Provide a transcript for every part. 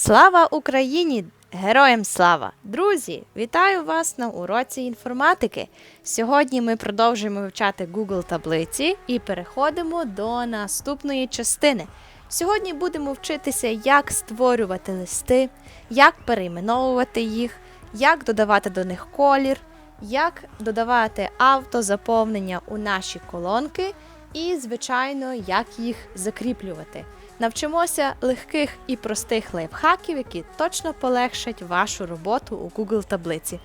Слава Україні! Героям слава! Друзі, вітаю вас на уроці інформатики. Сьогодні ми продовжуємо вивчати Google таблиці і переходимо до наступної частини. Сьогодні будемо вчитися, як створювати листи, як перейменовувати їх, як додавати до них колір, як додавати автозаповнення у наші колонки і, звичайно, як їх закріплювати. Навчимося легких і простих лайфхаків, які точно полегшать вашу роботу у Google таблиці.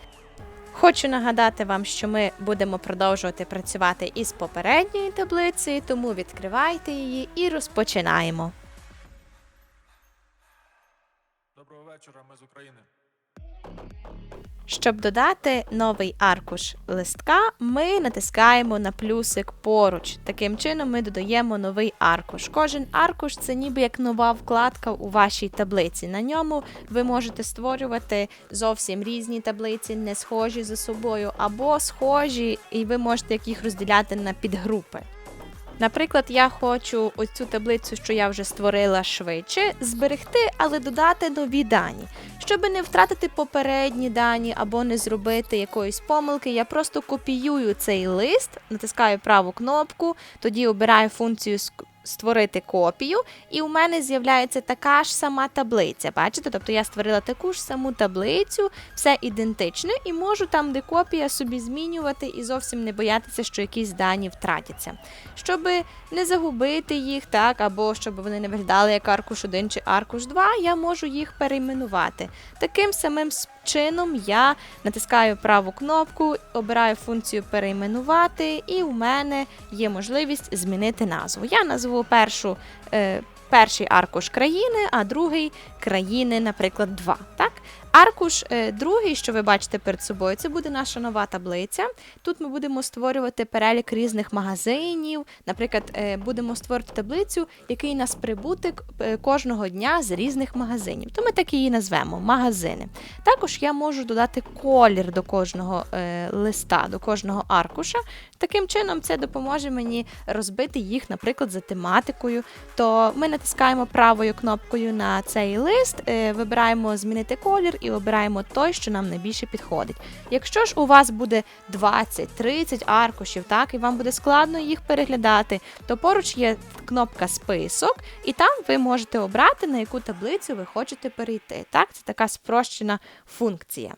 Хочу нагадати вам, що ми будемо продовжувати працювати із попередньої таблиці, тому відкривайте її і розпочинаємо. Доброго вечора, ми з України. Щоб додати новий аркуш листка, ми натискаємо на плюсик поруч. Таким чином ми додаємо новий аркуш. Кожен аркуш це ніби як нова вкладка у вашій таблиці. На ньому ви можете створювати зовсім різні таблиці, не схожі за собою, або схожі, і ви можете їх розділяти на підгрупи. Наприклад, я хочу оцю таблицю, що я вже створила швидше, зберегти, але додати нові дані. Щоб не втратити попередні дані або не зробити якоїсь помилки, я просто копіюю цей лист, натискаю праву кнопку, тоді обираю функцію «Ск- Створити копію, і у мене з'являється така ж сама таблиця. Бачите? Тобто я створила таку ж саму таблицю, все ідентичне, і можу там, де копія, собі змінювати і зовсім не боятися, що якісь дані втратяться. Щоб не загубити їх, так, або щоб вони не виглядали як аркуш 1 чи аркуш 2, я можу їх перейменувати. Таким самим чином я натискаю праву кнопку, обираю функцію перейменувати, і у мене є можливість змінити назву. Я назву першу. Е, Перший аркуш країни, а другий країни, наприклад, 2. Так? Аркуш е, другий, що ви бачите перед собою, це буде наша нова таблиця. Тут ми будемо створювати перелік різних магазинів. Наприклад, е, будемо створити таблицю, який нас прибуток е, кожного дня з різних магазинів. То ми так її назвемо магазини. Також я можу додати колір до кожного листа, до кожного аркуша. Таким чином, це допоможе мені розбити їх, наприклад, за тематикою. То ми натискаємо правою кнопкою на цей лист, е, вибираємо змінити колір і обираємо той, що нам найбільше підходить. Якщо ж у вас буде 20-30 аркушів, так, і вам буде складно їх переглядати, то поруч є кнопка список, і там ви можете обрати, на яку таблицю ви хочете перейти. Так, це така спрощена функція.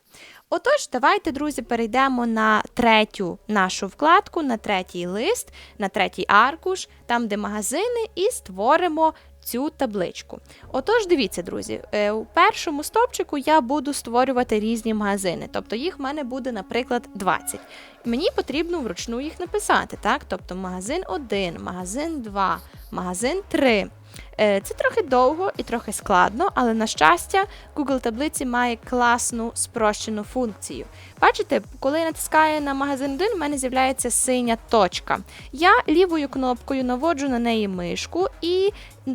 Отож, давайте, друзі, перейдемо на третю нашу вкладку, на третій лист, на третій аркуш, там, де магазини, і створимо цю табличку. Отож, дивіться, друзі, е, у першому стовпчику я буду створювати різні магазини, тобто їх в мене буде, наприклад, 20. Мені потрібно вручну їх написати, так? Тобто магазин 1, магазин 2, магазин 3. Е, Це трохи довго і трохи складно, але на щастя, Google таблиці має класну спрощену функцію. Бачите, коли я натискаю на магазин 1, у мене з'являється синя точка. Я лівою кнопкою наводжу на неї мишку і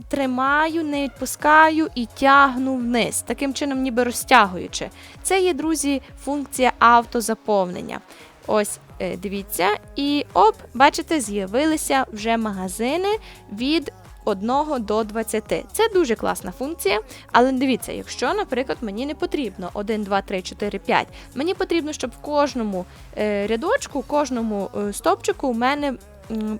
тримаю, не відпускаю і тягну вниз, таким чином, ніби розтягуючи. Це є, друзі, функція автозаповнення. Ось е, дивіться, і оп, бачите, з'явилися вже магазини від 1 до 20. Це дуже класна функція, але дивіться, якщо, наприклад, мені не потрібно 1, 2, 3, 4, 5, мені потрібно, щоб в кожному е, рядочку, в кожному стопчику стовпчику у мене.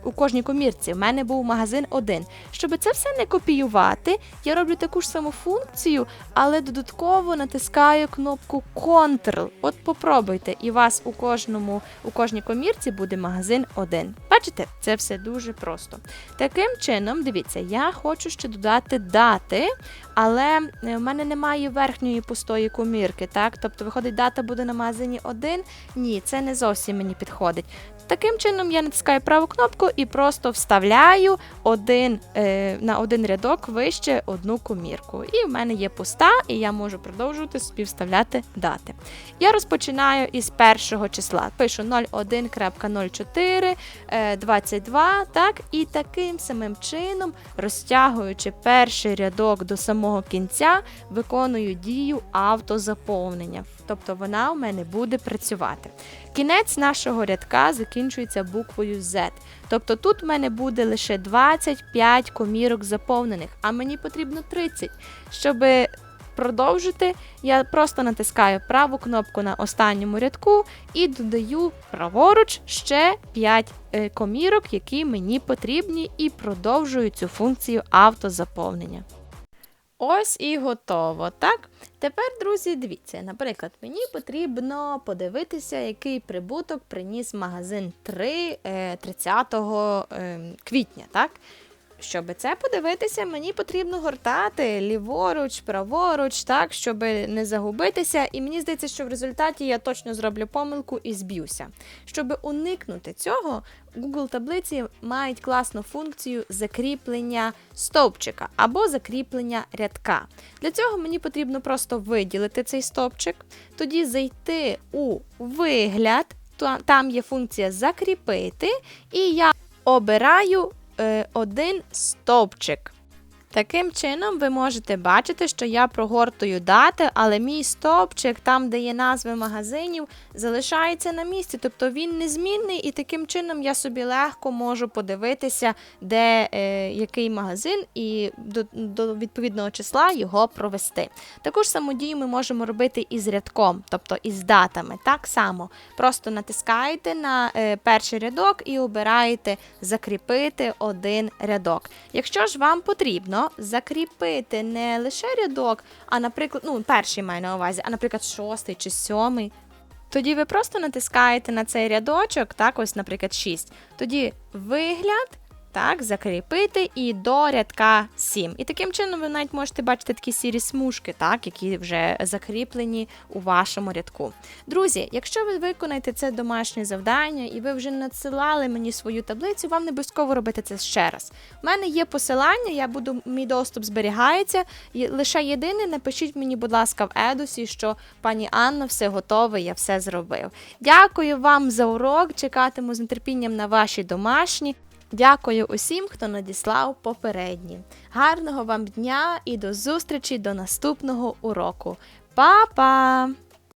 У кожній комірці в мене був магазин один. Щоб це все не копіювати, я роблю таку ж саму функцію, але додатково натискаю кнопку Ctrl. От попробуйте, і у вас у кожному, у кожній комірці буде магазин один. Бачите, це все дуже просто. Таким чином, дивіться, я хочу ще додати дати, але е, в мене немає верхньої пустої комірки. Так? Тобто, виходить, дата буде на магазині 1. Ні, це не зовсім мені підходить. Таким чином я натискаю праву кнопку і просто вставляю один, е, на один рядок вище одну комірку. І в мене є пуста, і я можу продовжувати собі вставляти дати. Я розпочинаю із першого числа. Пишу 01.04, е, 22, так, і таким самим чином, розтягуючи перший рядок до самого кінця, виконую дію автозаповнення. Тобто вона у мене буде працювати. Кінець нашого рядка закінчується буквою Z. Тобто тут в мене буде лише 25 комірок заповнених, а мені потрібно 30, щоб продовжити, я просто натискаю праву кнопку на останньому рядку і додаю праворуч ще 5 е, комірок, які мені потрібні, і продовжую цю функцію автозаповнення. Ось і готово, так? Тепер, друзі, дивіться, наприклад, мені потрібно подивитися, який прибуток приніс магазин 3 е, 30 е, квітня, так? Щоб це подивитися, мені потрібно гортати ліворуч, праворуч, так, щоб не загубитися. І мені здається, що в результаті я точно зроблю помилку і зб'юся. Щоб уникнути цього, Google таблиці мають класну функцію закріплення стовпчика або закріплення рядка. Для цього мені потрібно просто виділити цей стовпчик, тоді зайти у вигляд, там є функція закріпити, і я обираю один стовпчик. Таким чином, ви можете бачити, що я прогортую дати, але мій стовпчик, там, де є назви магазинів, залишається на місці. Тобто він незмінний, і таким чином я собі легко можу подивитися, де е, який магазин, і до, до відповідного числа його провести. Таку ж саму дію ми можемо робити і з рядком, тобто із датами. Так само. Просто натискаєте на е, перший рядок і обираєте закріпити один рядок. Якщо ж вам потрібно закріпити не лише рядок, а наприклад, ну, перший маю на увазі, а наприклад, шостий чи сьомий. Тоді ви просто натискаєте на цей рядочок, так, ось, наприклад, 6. Тоді вигляд, так, закріпити і до рядка 7. І таким чином ви навіть можете бачити такі сірі смужки, так, які вже закріплені у вашому рядку. Друзі, якщо ви виконаєте це домашнє завдання і ви вже надсилали мені свою таблицю, вам не обов'язково робити це ще раз. У мене є посилання, я буду, мій доступ зберігається. І лише єдине, напишіть мені, будь ласка, в Едусі, що пані Анна, все готове, я все зробив. Дякую вам за урок. Чекатиму з нетерпінням на ваші домашні. Дякую усім, хто надіслав попередні. Гарного вам дня і до зустрічі до наступного уроку. Па-па!